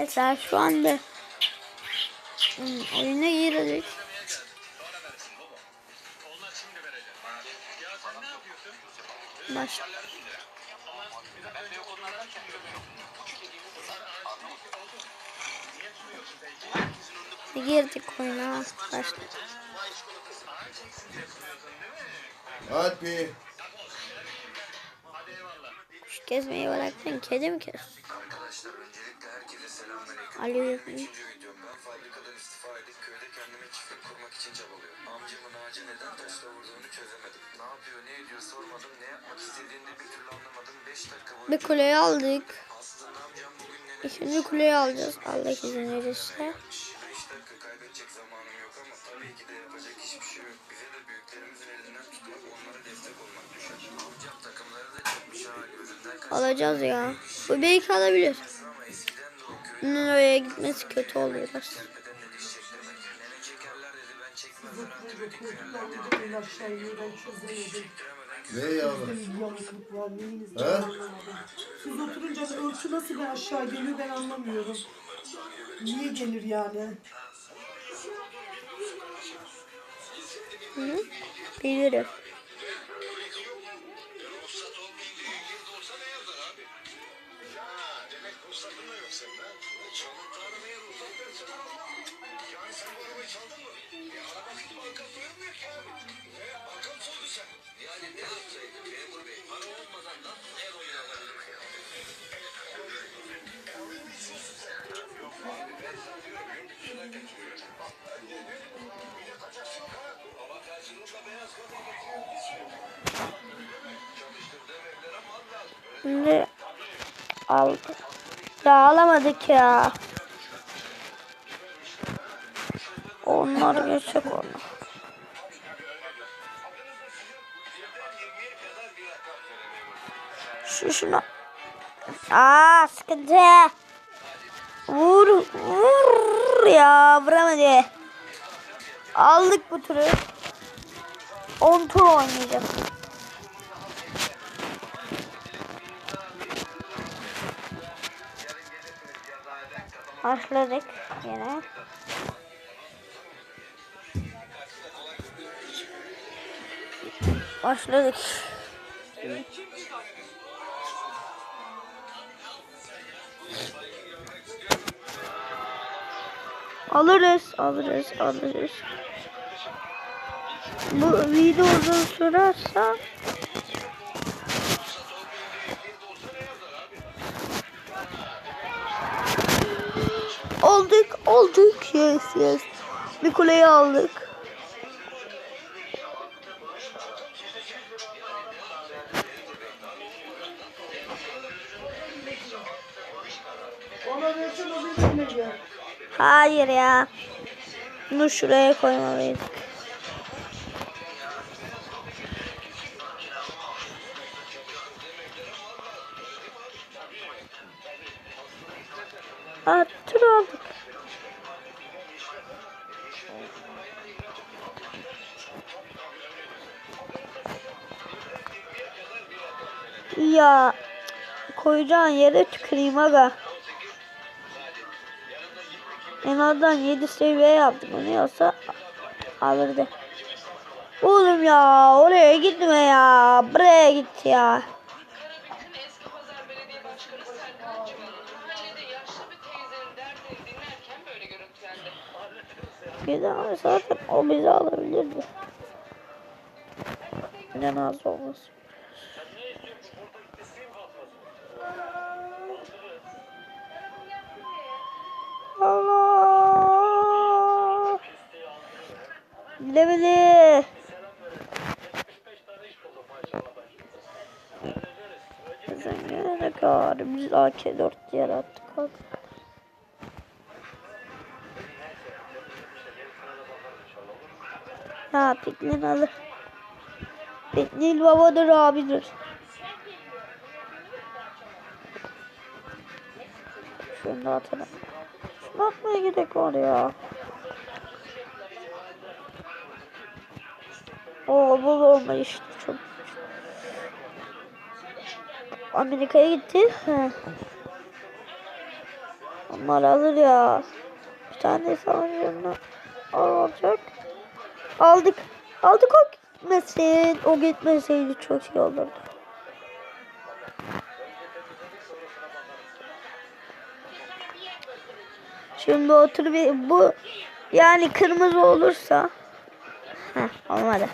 Mesela şu anda oyuna girdik. Baş. Girdik oyuna. Başladık. Alpi. Şu kesmeyi bıraktın. Kedi mi kes? Arkadaşlar öncelikle herkese selamünaleyküm. Üçüncü videom. Ben fabrikadan istifa edip köyde kendime çiftlik kurmak için çabalıyorum. Amcamın ağacı neden taşla vurduğunu çözemedim. Ne yapıyor ne ediyor sormadım. Ne yapmak istediğini de bir türlü anlamadım. 5 dakika boyunca Bir kuleyi aldık. aslında amcam bugün İkinci kuleyi alacağız. Allah izin verirse. Alacağız ya. Bu belki alabilir. Bunun oraya gitmesi kötü oluyor. Ne yavrum? He? Siz oturunca örtü nasıl bir aşağı geliyor ben anlamıyorum. Niye gelir yani? Hı? Bilirim. Şimdi aldık. Ya alamadık ya. Onlar geçecek onu. Şu şuna. Aa sıkıntı. Vur vur ya vuramadı. Aldık bu turu. 10 tur oynayacağız. Başladık yine. Başladık. Alırız, alırız, alırız. Bu video uzun sürerse Aldık, aldık. Yes, yes. Bir kuleyi aldık. Hayır ya. Bunu şuraya koymalıyız. Ya koyacağın yere tüküreyim aga. En azından 7 seviye yaptım onu yoksa alırdı. Oğlum ya oraya gitme ya. Buraya git ya. Daha zaten o bizi alabilirdi. Ne nasıl olmasın. Sen gelene kadar biz AK-4 yarattık. Ha Pitlin alır. Pitlin babadır abidir. Şunu da atalım. Şunu atmaya gerek var ya. Oo bu olma işte çok. Amerika'ya gitti. Onlar alır ya. Bir tane savaşlarını alacak. Aldık. Aldık o gitmesin. O gitmeseydi çok iyi olurdu. Şimdi otur bir bu yani kırmızı olursa Heh, olmadı.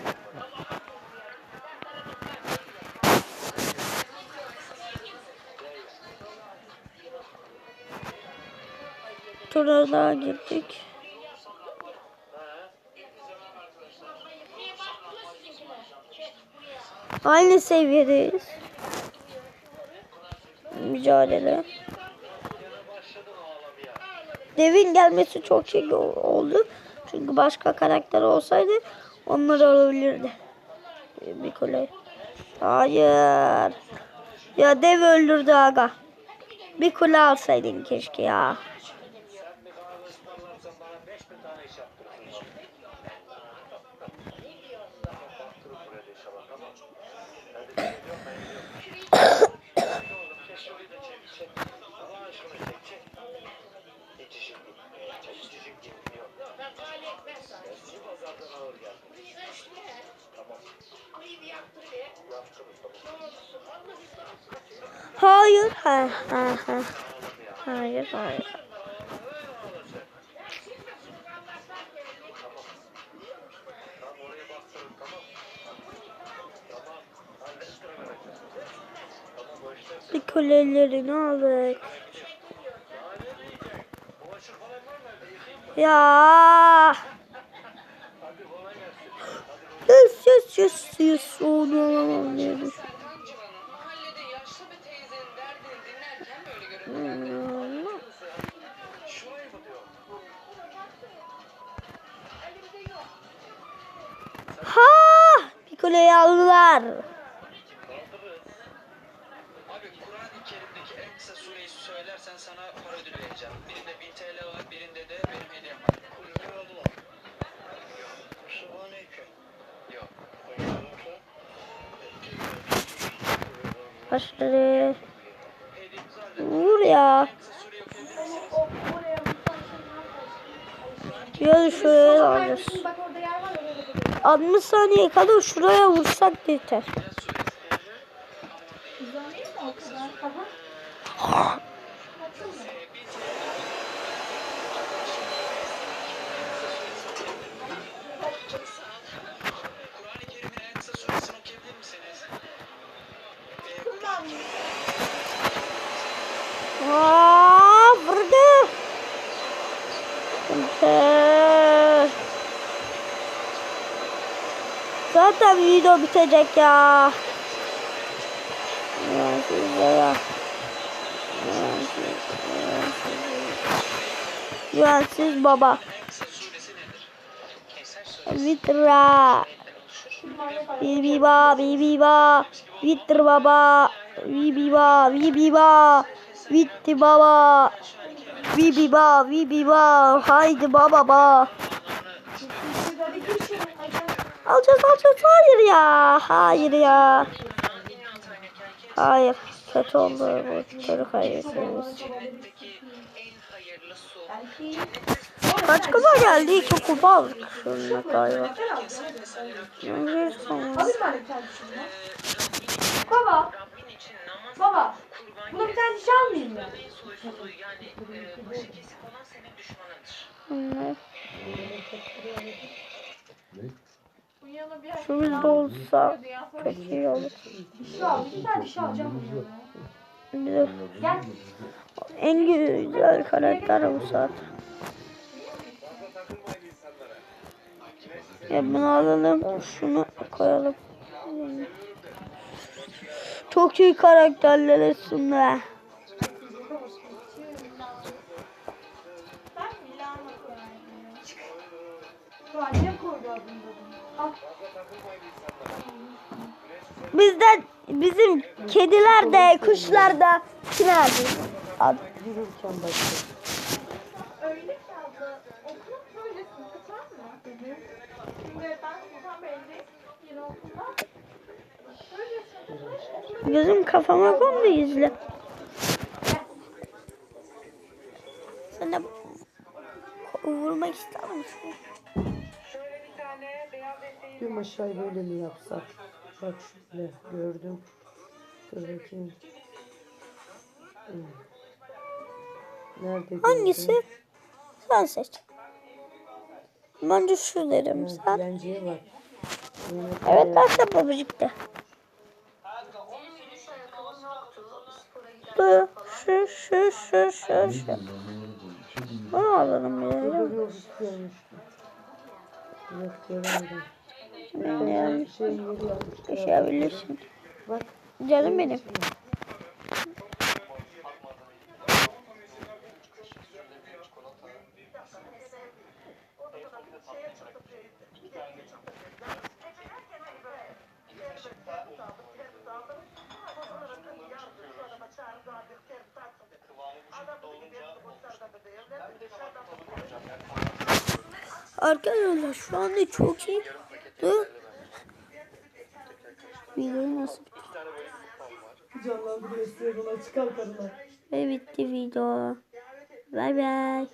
Tura daha girdik. Aynı seviyedeyiz. Mücadele. Devin gelmesi çok iyi oldu. Çünkü başka karakter olsaydı onları alabilirdi. Bir kule. Hayır. Ya dev öldürdü aga. Bir kule alsaydın keşke ya. Hayır. Ha, ha, ha. Hayır, hayır. Bir kulelerini aldık. Ya. Yes yes yes yes onu alamam diye düşün. Serkan Civan'ın mahallede yaşlı bir teyzenin derdini dinlerken böyle görüntüler. Ha! Kuleyi aldılar. Birinde 1000 TL var, birinde de benim hediyem var. Kulübe oldular. Yok. Subhaneke. Hallet. Vur ya. Ya şuraya alacağız. Bak orada yer var oraya da gidelim. 60 saniye kadar şuraya vursak yeter. Zaten video bitecek ya. Ya. Güvensiz baba. Vitra. Bibi ba, bibi ba. Vitr baba. Bibi ba, bibi ba. Vitti baba. Bibi ba, bibi ba. Haydi baba ba. Alacağız alacağız. Hayır ya. Hayır ya. Hayır. Kötü oldu bu. Çocuk su. Kaç kupa geldi? İki kupa aldık. Şununla galiba. Ne sonra? Baba. Baba. Buna bir tane şey almayayım mı? en soysuzluğu yani e, başı kesik olan senin düşmanındır. Bunlar. Bu yana bir Şu bizde olsa çok iyi olur. Bir tane dişi alacağım en güzel karakter bu saat. Ya bunu alalım. Şunu koyalım. Çok iyi karakterler üstünde. Bu annem koydu adını. Al. Bizden bizim kediler de kuşlar da nerede? Ad. Öyle ki abla, okulun projesini tutar mı? Şimdi ben Sultan Bey'de yeni okulda projesini tutmuş, okulun Gözüm kafama kondu izle. Sen de vurmak ister misin? Bir maşayı böyle mi yapsak? Bak şöyle gördüm. Dur bakayım. Nerede gördüm? Hangisi? Sen seç. Bence şu derim Ha, sen. Dilenciye bak. Evet Ali. başla babacık de. Bu, şu, şu, şu, şu, şu. Bunu alalım ya. Yok. Bir şey yeri yapmışlar. Yaşayabilirsin. Bak. Canım benim. Arkadaşlar şu anda çok iyi. Dur. Videoyu nasıl Canlandırıyor istiyor buna çıkar karına. Ve bitti video. Bay bay.